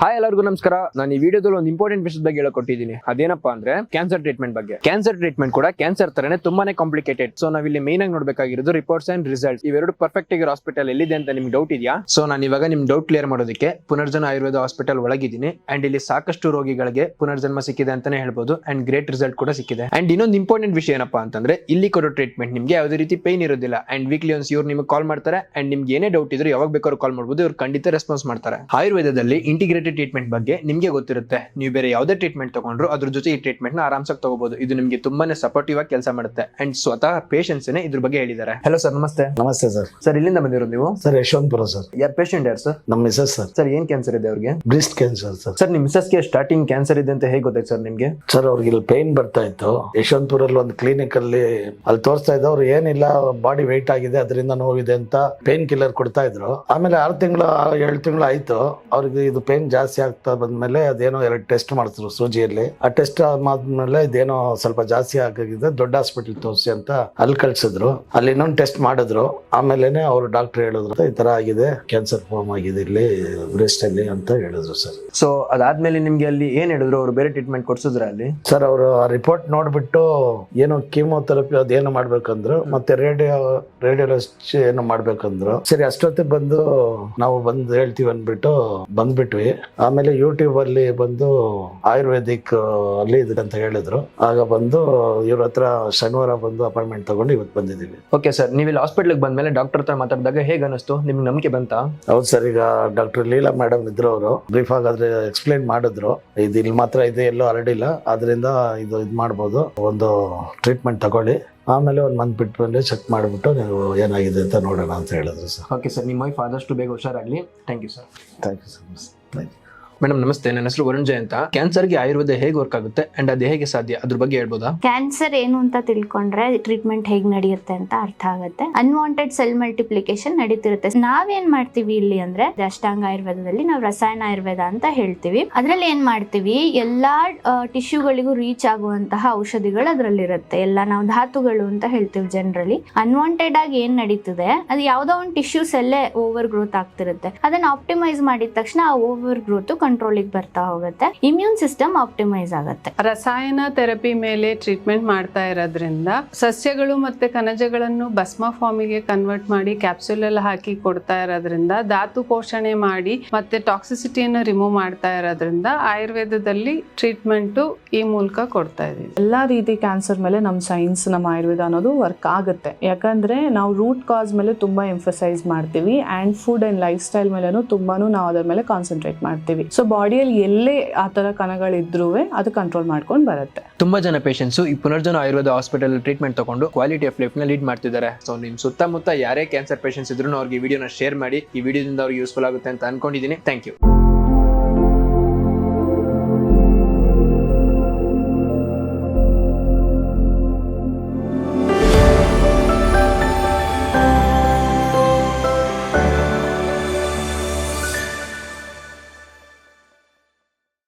Hi ಎಲ್ಲರಿಗೂ ನಮಸ್ಕಾರ. ನಾನು ಈ ವಿಡಿಯೋದಲ್ಲಿ ಒಂದು ಇಂಪಾರ್ಟೆಂಟ್ ವಿಷಯದ ಬಗ್ಗೆ ಹೇಳ್ಕೊಟ್ಟಿದ್ದೀನಿ. ಅದೇನಪ್ಪ ಅಂದ್ರೆ ಕ್ಯಾನ್ಸರ್ ಟ್ರೀಟ್ಮೆಂಟ್ ಬಗ್ಗೆ. ಕ್ಯಾನ್ಸರ್ ಟ್ರೀಟ್ಮೆಂಟ್ ಕೂಡ ಕ್ಯಾನ್ಸರ್ ತರನೇ ತುಂಬಾನೇ ಕಾಂಪ್ಲಿಕೇಟೆಡ್ ಸೊ ನಾವಿಲ್ಲಿ ಮೇನ್ ಆಗಿ ನೋಡಬೇಕಾಗಿರೋದು ರಿಪೋರ್ಟ್ಸ್ ಅಂಡ್ ರಿಸಲ್ಟ್ ಇವೆರಡು ಪರ್ಫೆಕ್ಟ್ ಆಗಿರೋ ಹಾಸ್ಪಿಟಲ್ ಎಲ್ಲಿದೆ ಅಂತ ನಿಮ್ಗೆ ಡೌಟ್ ಇದೆಯಾ? ಸೊ ನಾನು ಇವಾಗ ನಿಮ್ ಡೌಟ್ ಕ್ಲಿಯರ್ ಮಾಡೋದಕ್ಕೆ ಪುನರ್ಜನ ಆಯುರ್ವೇದ ಹಾಸ್ಪಿಟಲ್ ಒಳಗಿದ್ದೀನಿ. ಅಂಡ್ ಇಲ್ಲಿ ಸಾಕಷ್ಟು ರೋಗಿಗಳಿಗೆ ಪುನರ್ಜನ್ಮ ಸಿಕ್ಕಿದೆ ಅಂತಾನೆ ಹೇಳ್ಬೋದು. ಅಂಡ್ ಗ್ರೇಟ್ ರಿಸಲ್ಟ್ ಕೂಡ ಸಿಕ್ಕಿದೆ. ಅಂಡ್ ಇನ್ನೊಂದು ಇಂಪಾರ್ಟೆಂಟ್ ವಿಷಯ ಏನಪ್ಪಾ ಅಂತಂದ್ರೆ ಇಲ್ಲಿ ಕೊಡೋ ಟ್ರೀಟ್ಮೆಂಟ್ ನಿಮ್ಗೆ ಯಾವುದೇ ರೀತಿ ಪೈನ್ ಇರೋದಿಲ್ಲ. ಅಂಡ್ ವೀಕ್ಲಿ ಒನ್ಸ್ ಇವ್ರು ನಿಮ್ಗೆ ಕಾಲ್ ಮಾಡ್ತಾರೆ. ಅಂಡ್ ನಿಮ್ಗೆ ಏನೇ ಡೌಟ್ ಇದ್ರೆ ಯಾವಾಗ ಬೇಕಾದ್ರೂ ಕಾಲ್ ಮಾಡಬಹುದು ಇವ್ರು ಖಂಡಿತ ರೆಸ್ಪಾನ್ಸ್ ಮಾಡ್ತಾರೆ. ಆಯುರ್ವೇದದಲ್ಲಿ ಇಂಟಿಗ್ರೇಟೆಡ್ ಟ್ರೀಟ್ಮೆಂಟ್ ಬಗ್ಗೆ ನಿಮಗೆ ಗೊತ್ತಿರುತ್ತೆ. ನೀವು ಬೇರೆ ಯಾವುದೇ ಟ್ರೀಟ್ಮೆಂಟ್ ತಗೊಂಡ್ರು ಅದ್ರ ಜೊತೆ ಈ ಟ್ರೀಟ್ಮೆಂಟ್ನ ಆರಾಮ್ಸಾಗಿ ತಗೋಬಹುದು ಇದು ನಿಮಗೆ ತುಂಬಾನೇ ಸಪೋರ್ಟಿವ್ ಆಗಿ ಕೆಲಸ ಮಾಡುತ್ತೆ. ಅಂಡ್ ಸ್ವತಃ ಪೇಷನ್ಸ್ ಇದ್ರ ಬಗ್ಗೆ ಹೇಳಿದ್ದಾರೆ. ಹಲೋ ಸರ್ ನಮಸ್ತೆ. ನಮಸ್ತೆ ಸರ್ ಸರ್ ಇಲ್ಲಿಂದ ಬಂದಿರೋ ನೀವು? ಸರ್ ಯಶವಂತಪುರ ಸರ್ ಯಾರು ಪೇಷಂಟ್ ಯಾರು ಸರ್ ನಮ್ಮ ಮಿಸಸ್ ಸರ್ ಸರ್ ಏನ್ ಕ್ಯಾನ್ಸರ್ ಇದೆ ಅವ್ರಿಗೆ? ಬ್ರೆಸ್ಟ್ ಕ್ಯಾನ್ಸರ್ ಸರ್ ಸರ್ ನಿಮ್ಮ ಮಿಸಸ್ಗೆ ಸ್ಟಾರ್ಟಿಂಗ್ ಕ್ಯಾನ್ಸರ್ ಇದೆ ಅಂತ ಹೇಗೆ ಗೊತ್ತಾಯ್ತು ಸರ್ ನಿಮ್ಗೆ? ಸರ್ ಅವ್ರಿಗೆ ಇಲ್ಲಿ ಪೇನ್ ಬರ್ತಾ ಇತ್ತು. ಯಶವಂತಪುರಲ್ಲಿ ಒಂದು ಕ್ಲಿನಿಕ್ ಅಲ್ಲಿ ಅಲ್ಲಿ ತೋರಿಸ್ತಾ ಇದ್ದ ಅವ್ರು ಏನಿಲ್ಲ ಬಾಡಿ ವೆಯ್ಟ್ ಆಗಿದೆ ಅದರಿಂದ ನೋವಿದೆ ಅಂತ ಪೇನ್ ಕಿಲ್ಲರ್ ಕೊಡ್ತಾ ಇದ್ರು. ಆಮೇಲೆ ಆರು ತಿಂಗಳು ಏಳು ತಿಂಗಳು ಆಯ್ತು. ಅವ್ರಿಗೆ ಇದು ಪೇನ್ ಜಾಸ್ತಿ ಆಗ್ತಾ ಬಂದ್ಮೇಲೆ ಅದೇನೋ ಎರಡು ಟೆಸ್ಟ್ ಮಾಡಿದ್ರು ಸೂಜಿಯಲ್ಲಿ. ಆ ಟೆಸ್ಟ್ ಆದ್ಮೇಲೆ ಇದೇನೋ ಸ್ವಲ್ಪ ಜಾಸ್ತಿ ಆಗಿದೆ ದೊಡ್ಡ ಹಾಸ್ಪಿಟಲ್ ತೋರಿಸಿ ಅಂತ ಅಲ್ಲಿ ಕಳ್ಸಿದ್ರು. ಅಲ್ಲಿ ಇನ್ನೊಂದು ಟೆಸ್ಟ್ ಮಾಡಿದ್ರು. ಆಮೇಲೆನೆ ಅವರು ಡಾಕ್ಟರ್ ಹೇಳಿದ್ರು ಈ ತರ ಆಗಿದೆ ಕ್ಯಾನ್ಸರ್ ಫಾರ್ಮ್ ಆಗಿದೆ ಇಲ್ಲಿ ಬ್ರೆಸ್ಟ್ ಅಲ್ಲಿ ಅಂತ ಹೇಳಿದ್ರು ಸರ್. ಸೊ ಅದಾದ್ಮೇಲೆ ನಿಮ್ಗೆ ಅಲ್ಲಿ ಏನ್ ಹೇಳಿದ್ರು? ಅವರು ಬೇರೆ ಟ್ರೀಟ್ಮೆಂಟ್ ಕೊಡ್ಸಿದ್ರ ಅಲ್ಲಿ? ಸರ್ ಅವರು ರಿಪೋರ್ಟ್ ನೋಡ್ಬಿಟ್ಟು ಏನೋ ಕೀಮೋಥೆರಪಿ ಅದೇನು ಮಾಡ್ಬೇಕಂದ್ರು ಮತ್ತೆ ರೇಡಿಯೋ ರೇಡಿಯೋಲಜಿ ಏನು ಮಾಡ್ಬೇಕಂದ್ರು. ಸರಿ ಅಷ್ಟೊತ್ತಿಗೆ ಬಂದು ನಾವು ಬಂದು ಹೇಳ್ತೀವಿ ಅಂದ್ಬಿಟ್ಟು ಬಂದ್ಬಿಟ್ವಿ. ಆಮೇಲೆ ಯೂಟ್ಯೂಬ್ ಅಲ್ಲಿ ಬಂದು ಆಯುರ್ವೇದಿಕ್ ಅಲ್ಲಿ ಅಂತ ಹೇಳಿದ್ರು. ಆಗ ಬಂದು ಇವ್ರ ಹತ್ರ ಶನಿವಾರ ಬಂದು ಅಪಾಯಿಂಟ್ಮೆಂಟ್ ತಗೊಂಡು ಇವತ್ತು ಬಂದಿದ್ದೀವಿ. ಓಕೆ ಸರ್ ನೀವು ಇಲ್ಲಿ ಹಾಸ್ಪಿಟ್ಲಿಗೆ ಬಂದ್ಮೇಲೆ ಡಾಕ್ಟರ್ ಹತ್ರ ಮಾತಾಡಿದಾಗ ಹೇಗೆ ಅನಿಸ್ತು ನಿಮ್ಗೆ ನಂಬಿಕೆ ಬಂತಾ? ಹೌದು ಸರ್ ಈಗ ಡಾಕ್ಟರ್ ಲೀಲಾ ಮೇಡಮ್ ಇದ್ರು ಅವರು. ಬ್ರೀಫ್ ಆಗಾದ್ರೆ ಎಕ್ಸ್ಪ್ಲೈನ್ ಮಾಡಿದ್ರು. ಇದು ಇಲ್ಲಿ ಮಾತ್ರ ಇದೆ ಎಲ್ಲೂ ಹರಡಿಲ್ಲ. ಅದರಿಂದ ಇದು ಇದು ಮಾಡ್ಬೋದು. ಒಂದು ಟ್ರೀಟ್ಮೆಂಟ್ ತಗೊಳ್ಳಿ. ಆಮೇಲೆ ಒಂದು ಮಂತ್ ಬಿಟ್ಟು ಬಂದು ಚೆಕ್ ಮಾಡಿಬಿಟ್ಟು ನೀವು ಏನಾಗಿದೆ ಅಂತ ನೋಡೋಣ ಅಂತ ಹೇಳಿದ್ರು ಸರ್. ಓಕೆ ಸರ್ ನಿಮ್ಮ ವೈಫ್ ಆದಷ್ಟು ಬೇಗ ಹುಷಾರಾಗಲಿ. Thank you sir thank you sir thank you madam, ನಮಸ್ತೆ. ನನ್ನ ಹೆಸರು ವರುಣ್ ಜಯ ಅಂತ ಕ್ಯಾನ್ಸರ್ಗೆ ಆಯುರ್ವೇದ ಹೇಗೆ ವರ್ಕ್ ಆಗುತ್ತೆ ಅಂಡ್ ಅದು ಹೇಗೆ ಸಾಧ್ಯ? ಅದ್ರ ಬಗ್ಗೆ ಹೇಳ್ಬೋದಾ? ಕ್ಯಾನ್ಸರ್ ಏನು ಅಂತ ತಿಳ್ಕೊಂಡ್ರೆ ಟ್ರೀಟ್ಮೆಂಟ್ ಹೇಗ್ ನಡೆಯುತ್ತೆ ಅಂತ ಅರ್ಥ ಆಗುತ್ತೆ. ಅನ್ವಾಂಟೆಡ್ ಸೆಲ್ ಮಲ್ಟಿಪ್ಲಿಕೇಶನ್ ನಡೀತಿರುತ್ತೆ. ನಾವೇನ್ ಮಾಡ್ತೀವಿ ಇಲ್ಲಿ ಅಂದ್ರೆ ಅಷ್ಟಾಂಗ ಆಯುರ್ವೇದದಲ್ಲಿ ನಾವು ರಸಾಯನ ಆಯುರ್ವೇದ ಅಂತ ಹೇಳ್ತೀವಿ. ಅದ್ರಲ್ಲಿ ಏನ್ ಮಾಡ್ತೀವಿ? ಎಲ್ಲಾ ಟಿಶ್ಯೂಗಳಿಗೂ ರೀಚ್ ಆಗುವಂತಹ ಔಷಧಿಗಳು ಅದ್ರಲ್ಲಿರುತ್ತೆ. ಎಲ್ಲ ನಾವು ಧಾತುಗಳು ಅಂತ ಹೇಳ್ತೀವಿ ಜನರಲಿ ಅನ್ವಾಂಟೆಡ್ ಆಗಿ ಏನ್ ನಡೀತದೆ? ಅದು ಯಾವ್ದೋ ಒಂದು ಟಿಶ್ಯೂಸ್ ಎಲ್ಲೇ ಓವರ್ ಗ್ರೋತ್ ಆಗ್ತಿರುತ್ತೆ. ಅದನ್ನ ಆಪ್ಟಿಮೈಸ್ ಮಾಡಿದ ತಕ್ಷಣ ಆ ಓವರ್ ಗ್ರೋತ್ ಕಂಟ್ರೋಲಿಗೆ ಬರ್ತಾ ಹೋಗುತ್ತೆ. ಇಮ್ಯೂನ್ ಸಿಸ್ಟಮ್ ಆಪ್ಟಿಮೈಸ್ ಆಗುತ್ತೆ. ರಸಾಯನ ಥೆರಪಿ ಮೇಲೆ ಟ್ರೀಟ್ಮೆಂಟ್ ಮಾಡ್ತಾ ಇರೋದ್ರಿಂದ ಸಸ್ಯಗಳು ಮತ್ತೆ ಕಣಜಗಳನ್ನು ಭಸ್ಮ ಫಾರ್ಮಿಗೆ ಕನ್ವರ್ಟ್ ಮಾಡಿ ಕ್ಯಾಪ್ಸುಲ್ ಎಲ್ಲ ಹಾಕಿ ಕೊಡ್ತಾ ಇರೋದ್ರಿಂದ ಧಾತು ಪೋಷಣೆ ಮಾಡಿ ಮತ್ತೆ ಟಾಕ್ಸಿಸಿಟಿಯನ್ನು ರಿಮೂವ್ ಮಾಡ್ತಾ ಇರೋದ್ರಿಂದ ಆಯುರ್ವೇದದಲ್ಲಿ ಟ್ರೀಟ್ಮೆಂಟು ಈ ಮೂಲಕ ಕೊಡ್ತಾ ಇದೀವಿ ಎಲ್ಲಾ ರೀತಿ ಕ್ಯಾನ್ಸರ್ ಮೇಲೆ ನಮ್ಮ ಸೈನ್ಸ್ ನಮ್ಮ ಆಯುರ್ವೇದ ಅನ್ನೋದು ವರ್ಕ್ ಆಗುತ್ತೆ. ಯಾಕಂದ್ರೆ ನಾವು ರೂಟ್ ಕಾಸ್ ಮೇಲೆ ತುಂಬಾ ಎಂಫಸೈಸ್ ಮಾಡ್ತೀವಿ and food and lifestyle ಮೇಲೆ ತುಂಬಾನು ನಾವು ಅದರ ಮೇಲೆ ಕಾನ್ಸಂಟ್ರೇಟ್ ಮಾಡ್ತೀವಿ. ಸೊ ಬಾಡಿಯಲ್ಲಿ ಎಲ್ಲೇ ಆ ಥರ ಕಣಗಳಿದ್ರೂ ಅದು ಕಂಟ್ರೋಲ್ ಮಾಡ್ಕೊಂಡು ಬರುತ್ತೆ. ತುಂಬಾ ಜನ ಪೇಷಂಟ್ಸು ಈ ಪುನರ್ಜನ ಆಯುರ್ವೇದ ಹಾಸ್ಪಿಟಲ್ ಟ್ರೀಟ್ಮೆಂಟ್ ತಗೊಂಡು ಕ್ವಾಲಿಟಿ ಆಫ್ ಲೈಫ್ನ ಲೀಡ್ ಮಾಡ್ತಿದ್ದಾರೆ. ಸೊ ನಿಮ್ಮ ಸುತ್ತಮುತ್ತ ಯಾರೇ ಕ್ಯಾನ್ಸರ್ ಪೇಷಂಟ್ಸ್ ಇದ್ರು ಅವ್ರಿಗೆ ಈ ವಿಡಿಯೋನ ಶೇರ್ ಮಾಡಿ, ಈ ವಿಡಿಯೋದಿಂದ ಅವ್ರಿಗೆ ಯೂಸ್ಫುಲ್ ಆಗುತ್ತೆ ಅಂತ ಅನ್ಕೊಂಡಿದ್ದೀನಿ ಥ್ಯಾಂಕ್ ಯು